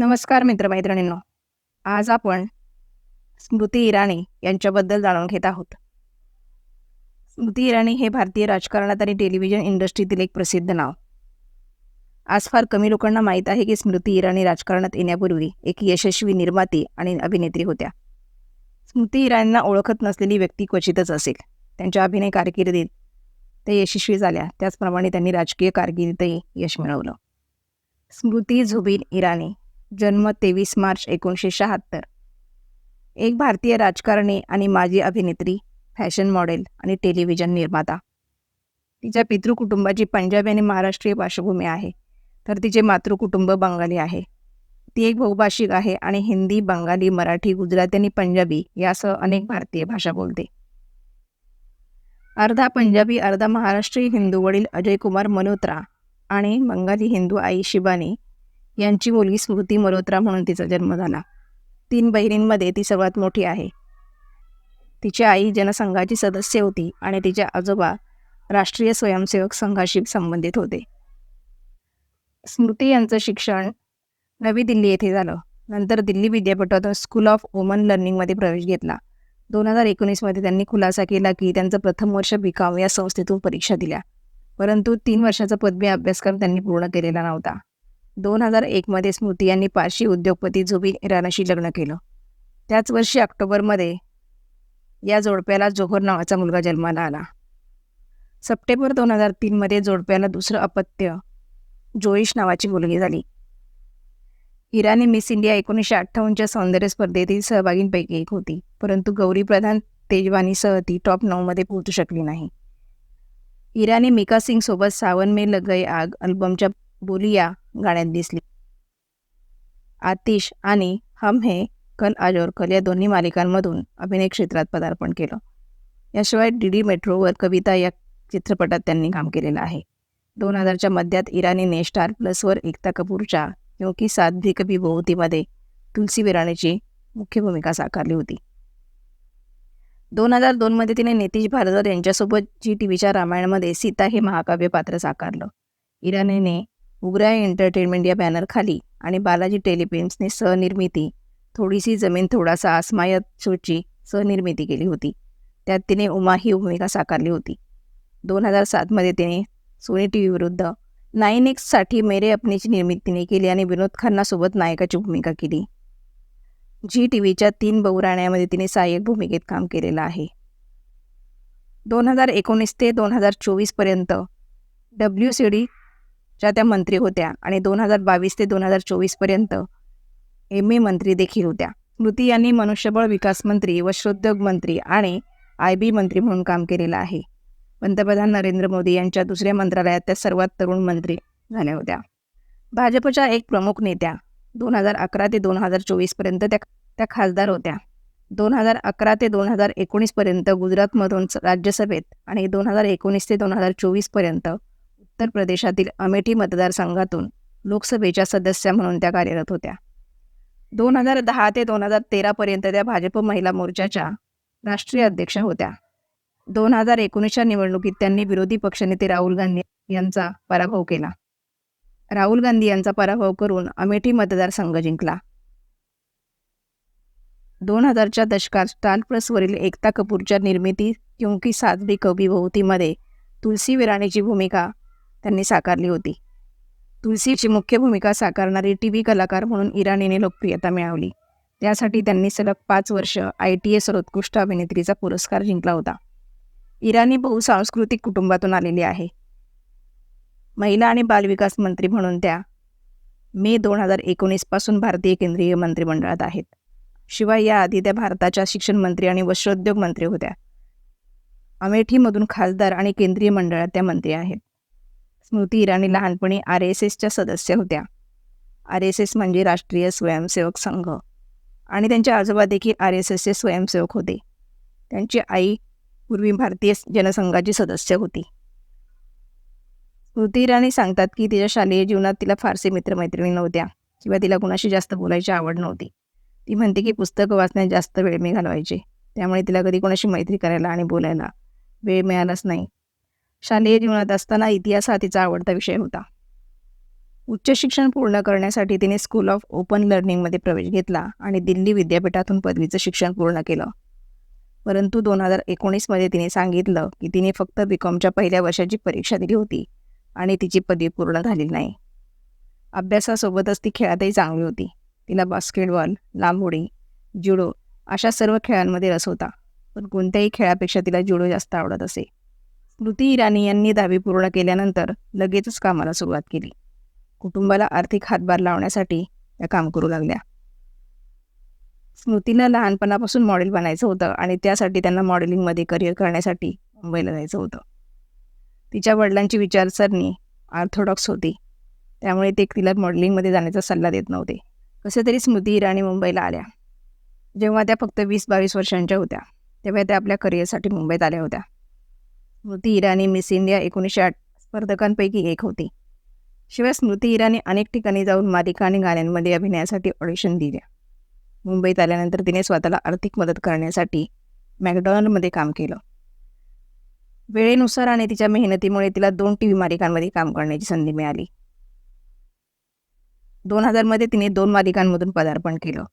नमस्कार मित्रमैत्रिणींनो. आज आपण स्मृती इराणी यांच्याबद्दल जाणून घेत आहोत. स्मृती इराणी हे भारतीय राजकारणात आणि टेलिव्हिजन इंडस्ट्रीतील एक प्रसिद्ध नाव. आज फार कमी लोकांना माहीत आहे की स्मृती इराणी राजकारणात येण्यापूर्वी एक यशस्वी निर्माती आणि अभिनेत्री होत्या. स्मृती इराणींना ओळखत नसलेली व्यक्ती क्वचितच असेल. त्यांच्या अभिनय कारकिर्दीत ते यशस्वी झाल्या. त्याचप्रमाणे त्यांनी राजकीय कारकिर्दीतही यश मिळवलं. स्मृती झुबीन इराणी जन्म तेवीस मार्च एकोणीसशे शहात्तर. एक भारतीय राजकारणी आणि माजी अभिनेत्री फॅशन मॉडेल आणि टेलिव्हिजन निर्माता. तिच्या पितृकुटुंबाची पंजाबी आणि महाराष्ट्रीय पार्श्वभूमी आहे तर तिचे मातृकुटुंब बंगाली आहे. ती एक बहुभाषिक आहे आणि हिंदी बंगाली मराठी गुजराती आणि पंजाबी यासह अनेक भारतीय भाषा बोलते. अर्धा पंजाबी अर्धा महाराष्ट्रीय हिंदू वडील अजय कुमार मल्होत्रा आणि बंगाली हिंदू आई शिबानी यांची मुलगी स्मृती मल्होत्रा म्हणून तिचा जन्म झाला. तीन बहिणींमध्ये ती सर्वात मोठी आहे. तिची आई जनसंघाची सदस्य होती आणि तिचे आजोबा राष्ट्रीय स्वयंसेवक संघाशी संबंधित होते. स्मृती यांचं शिक्षण नवी दिल्ली येथे झालं. नंतर दिल्ली विद्यापीठातून स्कूल ऑफ वुमन लर्निंगमध्ये प्रवेश घेतला. दोन हजार एकोणीसमध्ये त्यांनी खुलासा केला की त्यांचं प्रथम वर्ष बिकाम या संस्थेतून परीक्षा दिल्या. परंतु तीन वर्षाचा पदवी अभ्यासक्रम त्यांनी पूर्ण केलेला नव्हता. दोन हजार एकमध्ये स्मृती यांनी पारशी उद्योगपती जुबी इराणाशी लग्न केलं. त्याच वर्षी ऑक्टोबरमध्ये या जोडप्याला जोहर नावाचा मुलगा जन्माला आला. सप्टेंबर दोन हजार तीनमध्ये जोडप्याला दुसरं अपत्य जोईश नावाची मुलगी झाली. इराणी मिस इंडिया एकोणीसशे अठ्ठावन्नच्या सौंदर्य स्पर्धेतील सहभागींपैकी एक होती परंतु गौरी प्रधान तेजवानीसह ती टॉप नऊमध्ये पोहोचू शकली नाही. इराणी मिका सिंग सोबत सावन मे लगय आग अल्बमच्या बोलिया गाण्यात दिसली. आतिश आणि हम हे कल आजोरकल या दोन्ही मालिकांमधून अभिनय क्षेत्रात पदार्पण केलं. याशिवाय डी डी मेट्रोवर कविता या चित्रपटात त्यांनी काम केलेलं आहे. दोन हजारच्या मध्यात इराणीने स्टार प्लसवर एकता कपूरच्या क्योंकि साध्वी कभी बहुतीमध्ये तुलसी विराणीची मुख्य भूमिका साकारली होती. दोन हजार दोनमध्ये तिने नितीश भारदर यांच्यासोबत जी टी व्हीच्या रामायणमध्ये सीता हे महाकाव्य पात्र साकारलं. इराणीने उग्रा एंटरटेनमेंट या बॅनरखाली आणि बालाजी टेलिफिल्म्सने सहनिर्मिती थोडीशी जमीन थोडासा आसमायत शोची सहनिर्मिती केली होती. त्यात तिने उमा ही भूमिका साकारली होती. दोन हजार सातमध्ये तिने सोनी टी व्हीविरुद्ध नाईन एक्ससाठी मेरे अपनेची निर्मिती तिने केली आणि विनोद खन्नासोबत नायकाची भूमिका केली. जी टी व्हीच्या तीन बहुराण्यामध्ये तिने सहाय्यक भूमिकेत काम केलेलं आहे. दोन हजार एकोणीस ते दोन हजार चोवीसपर्यंत डब्ल्यू सी डी ज्या त्या मंत्री होत्या आणि दोन हजार बावीस ते दोन हजार चोवीसपर्यंत एम ए मंत्री देखील होत्या. स्मृती यांनी मनुष्यबळ विकास मंत्री वस्त्रोद्योग मंत्री आणि आय बी मंत्री म्हणून काम केलेलं आहे. पंतप्रधान नरेंद्र मोदी यांच्या दुसऱ्या मंत्रालयात त्या सर्वात तरुण मंत्री झाल्या होत्या. भाजपच्या एक प्रमुख नेत्या दोन हजार अकरा ते दोन हजार चोवीसपर्यंत त्या त्या खासदार होत्या. दोन हजार अकरा ते दोन हजार एकोणीसपर्यंत गुजरातमधून राज्यसभेत आणि दोन हजार एकोणीस ते दोन हजार चोवीसपर्यंत उत्तर प्रदेशातील अमेठी मतदारसंघातून लोकसभेच्या सदस्या म्हणून त्या कार्यरत होत्या. दोन हजार दहा ते दोन हजार तेरापर्यंत त्या भाजप महिला मोर्चाच्या राष्ट्रीय अध्यक्षा होत्या. दोन हजार एकोणीसच्या निवडणुकीत त्यांनी विरोधी पक्षनेते राहुल गांधी यांचा पराभव केला. राहुल गांधी यांचा पराभव करून अमेठी मतदारसंघ जिंकला. दोन हजारच्या दशकात स्टार प्लसवरील एकता कपूरच्या निर्मिती क्योंकि साधवी कवी बहुतीमध्ये तुलसी विराणीची भूमिका त्यांनी साकारली होती. तुलसीची मुख्य भूमिका साकारणारी टी व्ही कलाकार म्हणून इराणीने लोकप्रियता मिळवली. त्यासाठी त्यांनी सलग पाच वर्ष आय टी ए सर्वोत्कृष्ट अभिनेत्रीचा पुरस्कार जिंकला होता. इराणी बहुसांस्कृतिक कुटुंबातून आलेली आहे. महिला आणि बालविकास मंत्री म्हणून त्या मे दोन हजार एकोणीसपासून भारतीय केंद्रीय मंत्रिमंडळात आहेत. शिवाय याआधी त्या भारताच्या शिक्षण मंत्री आणि वस्त्रोद्योग मंत्री होत्या. अमेठीमधून खासदार आणि केंद्रीय मंडळात त्या मंत्री आहेत. स्मृती इराणी लहानपणी आर एस एसच्या सदस्य होत्या. आर एस एस म्हणजे राष्ट्रीय स्वयंसेवक संघ. आणि त्यांचे आजोबा देखील आर एस एसचे स्वयंसेवक होते. त्यांची आई पूर्वी भारतीय जनसंघाची सदस्य होती. स्मृती इराणी सांगतात की तिच्या शालेय जीवनात तिला फारसे मित्रमैत्रिणी नव्हत्या किंवा तिला कुणाशी जास्त बोलायची आवड नव्हती. ती म्हणते की पुस्तकं वाचण्यात जास्त वेळ मी घालवायचे. त्यामुळे तिला कधी कोणाशी मैत्री करायला आणि बोलायला वेळ मिळालाच नाही. शालेय जीवनात असताना इतिहास हा तिचा आवडता विषय होता. उच्च शिक्षण पूर्ण करण्यासाठी तिने स्कूल ऑफ ओपन लर्निंगमध्ये प्रवेश घेतला आणि दिल्ली विद्यापीठातून पदवीचं शिक्षण पूर्ण केलं. परंतु दोन हजार एकोणीसमध्ये तिने सांगितलं की तिने फक्त बी कॉमच्या पहिल्या वर्षाची परीक्षा दिली होती आणि तिची पदवी पूर्ण झालेली नाही. अभ्यासासोबतच ती खेळातही चांगली होती. तिला बास्केटबॉल लांब उडी जुडो अशा सर्व खेळांमध्ये रस होता. पण कोणत्याही खेळापेक्षा तिला जुडो जास्त आवडत असे. स्मृती इराणी यांनी दहावी पूर्ण केल्यानंतर लगेचच कामाला सुरुवात केली. कुटुंबाला आर्थिक हातभार लावण्यासाठी त्या काम करू लागल्या. स्मृतीला लहानपणापासून मॉडेल बनायचं होतं आणि त्यासाठी त्यांना मॉडेलिंगमध्ये करिअर करण्यासाठी मुंबईला जायचं होतं. तिच्या वडिलांची विचारसरणी ऑर्थोडॉक्स होती. त्यामुळे ते तिला मॉडेलिंगमध्ये जाण्याचा सल्ला देत नव्हते. कसे तरी स्मृती इराणी मुंबईला आल्या. जेव्हा त्या फक्त वीस बावीस वर्षांच्या होत्या तेव्हा त्या आपल्या करिअरसाठी मुंबईत आल्या होत्या. स्मृती इराणी मिस इंडिया एकोणीसशे आठ स्पर्धकांपैकी एक होती. शिवाय स्मृती इराणी अनेक ठिकाणी जाऊन मालिका आणि गाण्यांमध्ये अभिनयासाठी ऑडिशन दिल्या. मुंबईत आल्यानंतर तिने स्वतःला आर्थिक मदत करण्यासाठी मॅकडॉनल्डमध्ये काम केलं. वेळेनुसार आणि तिच्या मेहनतीमुळे तिला दोन टी व्ही मालिकांमध्ये काम करण्याची संधी मिळाली. दोन हजारमध्ये तिने दोन मालिकांमधून पदार्पण केलं.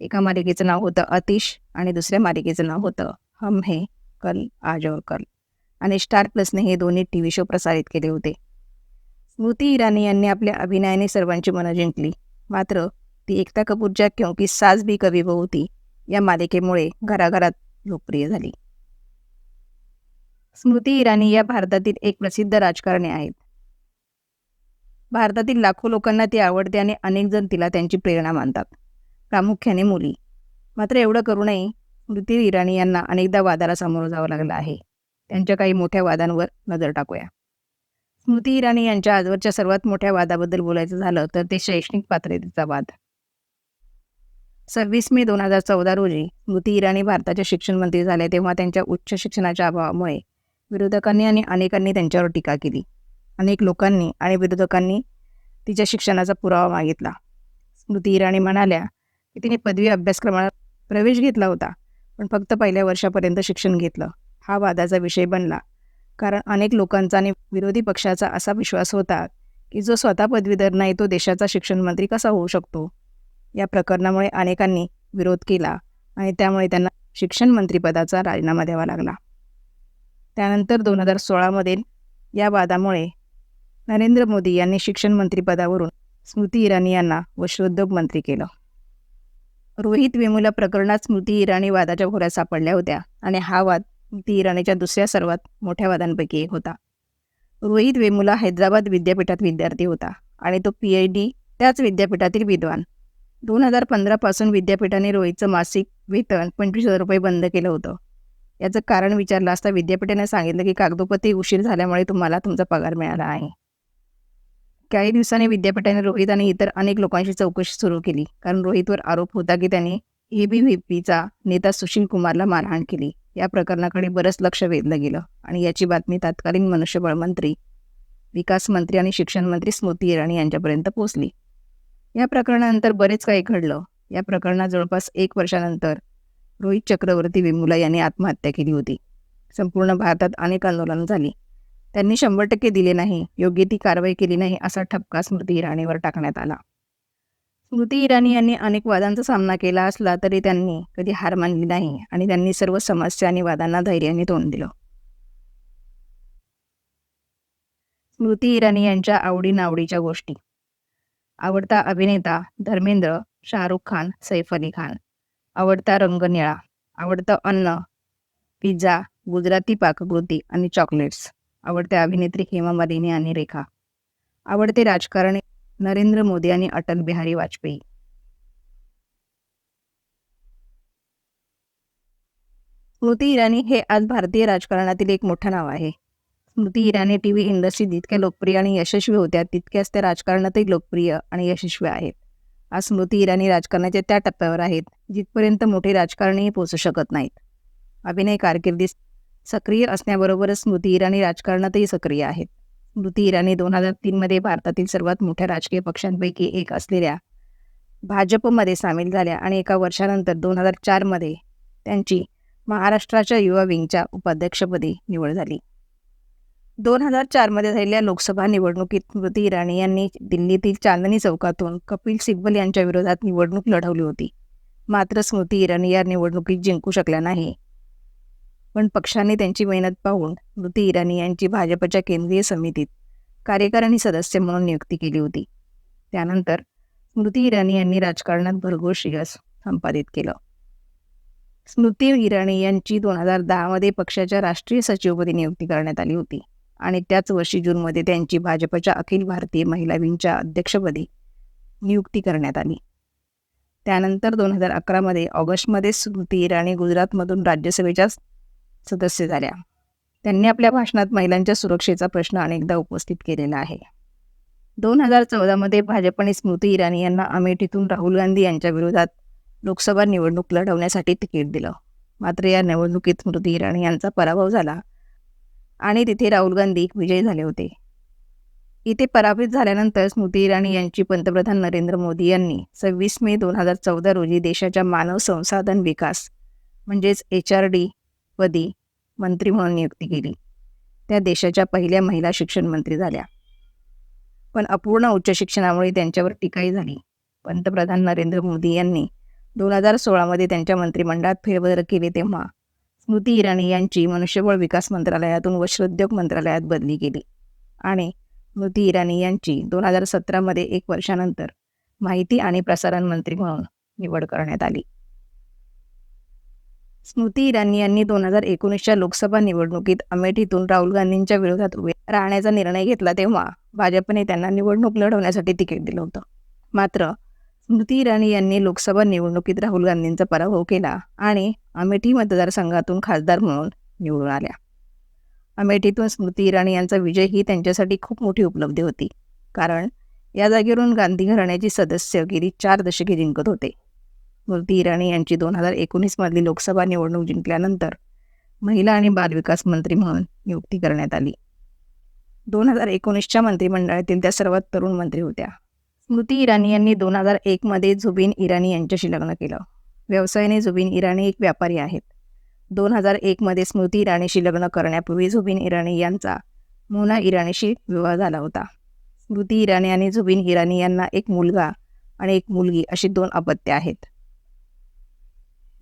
एका मालिकेचं नाव होतं अतिश आणि दुसऱ्या मालिकेचं नाव होतं हम हे कल आज और कल. आणि स्टार प्लसने हे दोन्ही टी व्ही शो प्रसारित केले होते. स्मृती इराणी यांनी आपल्या अभिनयाने सर्वांची मनं जिंकली. मात्र ती एकता कपूरच्या क्योंकि साज भी कवी होती या मालिकेमुळे घराघरात लोकप्रिय झाली. स्मृती इराणी या भारतातील एक प्रसिद्ध राजकारणी आहेत. भारतातील लाखो लोकांना ती आवडते आणि अनेक जण तिला त्यांची प्रेरणा मानतात. प्रामुख्याने मुली. मात्र एवढं करूनही स्मृती इराणी यांना अनेकदा वादाला सामोरं जावं लागलं आहे. त्यांच्या काही मोठ्या वादांवर नजर टाकूया. स्मृती इराणी यांच्या आजवरच्या सर्वात मोठ्या वादाबद्दल बोलायचं झालं तर ते शैक्षणिक पात्रतेचा वाद. सव्वीस मे दोन हजार चौदा रोजी स्मृती इराणी भारताच्या शिक्षण मंत्री झाले तेव्हा त्यांच्या उच्च शिक्षणाच्या अभावामुळे विरोधकांनी आणि अनेकांनी त्यांच्यावर टीका केली. अनेक लोकांनी आणि विरोधकांनी तिच्या शिक्षणाचा पुरावा मागितला. स्मृती इराणी म्हणाल्या की तिने पदवी अभ्यासक्रमात प्रवेश घेतला होता पण फक्त पहिल्या वर्षापर्यंत शिक्षण घेतलं. हा वादाचा विषय बनला. कारण अनेक लोकांचा आणि विरोधी पक्षाचा असा विश्वास होता की जो स्वतः पदवीधर नाही तो देशाचा शिक्षण मंत्री कसा होऊ शकतो? या प्रकरणामुळे अनेकांनी विरोध केला आणि त्यामुळे त्यांना शिक्षण मंत्रीपदाचा राजीनामा द्यावा लागला. त्यानंतर दोन हजार सोळामध्ये या वादामुळे नरेंद्र मोदी यांनी शिक्षण मंत्रीपदावरून स्मृती इराणी यांना वस्त्रोद्योग मंत्री केलं. रोहित वेमुला प्रकरणात स्मृती इराणी वादाच्या भोऱ्यात सापडल्या होत्या आणि हा वाद ती इराणीच्या दुसऱ्या सर्वात मोठ्या वादांपैकी एक होता. रोहित वेमुला हैदराबाद विद्यापीठात विद्यार्थी होता आणि तो पी एच डी त्याच विद्यापीठातील विद्वान. दोन हजार पंधरापासून विद्यापीठाने रोहितचं मासिक वेतन पंचवीस हजार रुपये बंद केलं होतं. याचं कारण विचारलं असता विद्यापीठाने सांगितलं की कागदोपत्री उशीर झाल्यामुळे तुम्हाला तुमचा पगार मिळाला आहे. काही दिवसांनी विद्यापीठाने रोहित आणि इतर अनेक लोकांशी चौकशी सुरू केली कारण रोहितवर आरोप होता की त्यांनी एबीव्हीपीचा नेता सुशील कुमारला मारहाण केली. या प्रकरणाकडे बरंच लक्ष वेधलं गेलं आणि याची बातमी तत्कालीन मनुष्यबळ मंत्री विकास मंत्री आणि शिक्षण मंत्री स्मृती इराणी यांच्यापर्यंत पोहोचली. या प्रकरणानंतर बरेच काही घडलं. या प्रकरणात जवळपास एक वर्षानंतर रोहित चक्रवर्ती विमुला यांनी आत्महत्या केली होती. संपूर्ण भारतात अनेक आंदोलनं झाली. त्यांनी शंभर टक्के दिले नाही योग्य ती कारवाई केली नाही असा ठपका स्मृती इराणीवर टाकण्यात आला. स्मृती इराणी यांनी अनेक वादांचा सामना केला असला तरी त्यांनी कधी हार मानली नाही आणि त्यांनी सर्व समस्या आणि वादांना धैर्याने तोंड दिलं. स्मृती इराणी यांच्या आवडीनावडीच्या गोष्टी. आवडता अभिनेता धर्मेंद्र शाहरुख खान सैफ अली खान. आवडता रंग निळा आवडतं अन्न पिझ्झा गुजराती पाककृती आणि चॉकलेट्स. आवडत्या अभिनेत्री हेमा मालिनी आणि रेखा. आवडते राजकारणी नरेंद्र मोदी आणि अटल बिहारी वाजपेयी. स्मृती इराणी हे आज भारतीय राजकारणातील एक मोठं नाव आहे. Smriti Irani TV industry जितक्या लोकप्रिय आणि यशस्वी होत्या तितक्याच त्या राजकारणातही लोकप्रिय आणि यशस्वी आहेत. आज स्मृती इराणी राजकारणाच्या त्या टप्प्यावर आहेत जिथपर्यंत मोठे राजकारणीही पोचू शकत नाहीत. अभिनय कारकिर्दीत सक्रिय असण्याबरोबरच स्मृती इराणी राजकारणातही सक्रिय आहेत. स्मृती इराणी दोन हजार तीनमध्ये भारतातील सर्वात मोठ्या राजकीय पक्षांपैकी एक असलेल्या भाजपमध्ये सामील झाल्या आणि एका वर्षानंतर दोन हजार चारमध्ये त्यांची महाराष्ट्राच्या युवा विंगच्या उपाध्यक्षपदी निवड झाली. दोन हजार चारमध्ये झालेल्या लोकसभा निवडणुकीत स्मृती इराणी यांनी दिल्लीतील चांदणी चौकातून कपिल सिब्बल यांच्या विरोधात निवडणूक लढवली होती. मात्र स्मृती इराणी या निवडणुकीत जिंकू शकल्या नाही. पण पक्षाने त्यांची मेहनत पाहून स्मृती इराणी यांची भाजपच्या केंद्रीय समितीत कार्यकारिणी सदस्य म्हणून नियुक्ती केली होती. त्यानंतर स्मृती इराणी यांनी राजकारणात भरघोस यश संपादित केलं. स्मृती इराणी यांची दोन हजार दहामध्ये पक्षाच्या राष्ट्रीय सचिवपदी नियुक्ती करण्यात आली होती आणि त्याच वर्षी जूनमध्ये त्यांची भाजपच्या अखिल भारतीय महिला विंगच्या अध्यक्षपदी नियुक्ती करण्यात आली. त्यानंतर दोन हजार अकरामध्ये ऑगस्टमध्ये स्मृती इराणी गुजरातमधून राज्यसभेच्या सदस्य झाल्या. त्यांनी आपल्या भाषणात महिलांच्या सुरक्षेचा प्रश्न अनेकदा उपस्थित केलेला आहे. दोन हजार चौदामध्ये भाजपने स्मृती इराणी यांना अमेठीतून राहुल गांधी यांच्या विरोधात लोकसभा निवडणूक लढवण्यासाठी तिकीट दिलं. मात्र या निवडणुकीत स्मृती इराणी यांचा पराभव झाला आणि तिथे राहुल गांधी विजयी झाले होते. इथे पराभूत झाल्यानंतर स्मृती इराणी यांची पंतप्रधान नरेंद्र मोदी यांनी सव्वीस मे दोन हजार चौदा रोजी देशाच्या मानव संसाधन विकास म्हणजेच एच आर डी पदी मंत्री म्हणून नियुक्ती केली. त्या देशाच्या पहिल्या महिला शिक्षण मंत्री झाल्या. पण अपूर्ण उच्च शिक्षणामुळे त्यांच्यावर टीकाही झाली. पंतप्रधान नरेंद्र मोदी यांनी दोन हजार सोळामध्ये त्यांच्या मंत्रिमंडळात फेरबदल केले तेव्हा स्मृती इराणी यांची मनुष्यबळ विकास मंत्रालयातून वस्त्रोद्योग मंत्रालयात बदली केली. आणि स्मृती इराणी यांची दोन हजार सतरामध्ये एक वर्षानंतर माहिती आणि प्रसारण मंत्री म्हणून निवड करण्यात आली. स्मृती इराणी यांनी दोन हजार एकोणीसच्या लोकसभा निवडणुकीत अमेठीतून राहुल गांधींच्या विरोधात उभे राहण्याचा निर्णय घेतला तेव्हा भाजपने त्यांना निवडणूक लढवण्यासाठी तिकीट दिलं होतं. मात्र स्मृती इराणी यांनी लोकसभा निवडणुकीत राहुल गांधींचा पराभव केला आणि अमेठी मतदारसंघातून खासदार म्हणून निवडून आल्या. अमेठीतून स्मृती इराणी यांचा विजय ही त्यांच्यासाठी खूप मोठी उपलब्धी होती कारण या जागेवरून गांधी घराण्याची सदस्य गेली चार दशके जिंकत होते. स्मृती इराणी यांची दोन हजार एकोणीसमधली लोकसभा निवडणूक जिंकल्यानंतर महिला आणि बालविकास मंत्री म्हणून नियुक्ती करण्यात आली. दोन हजार एकोणीसच्या मंत्रिमंडळातील त्या सर्वात तरुण मंत्री होत्या. स्मृती इराणी यांनी दोन हजार एकमध्ये जुबिन इराणी यांच्याशी लग्न केलं. व्यवसायाने जुबीन इराणी एक व्यापारी आहेत. दोन हजार एकमध्ये स्मृती इराणीशी लग्न करण्यापूर्वी जुबिन इराणी यांचा मोना इराणीशी विवाह झाला होता. स्मृती इराणी आणि जुबिन इराणी यांना एक मुलगा आणि एक मुलगी अशी दोन अपत्य आहेत.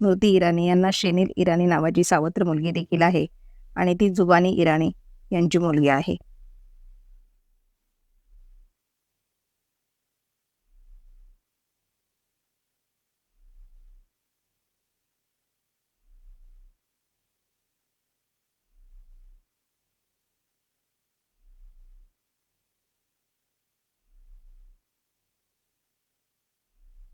स्मृती इराणी यांना शेनील इराणी नावाची सावत्र मुलगी देखील आहे आणि ती जुबानी इराणी यांची मुलगी आहे.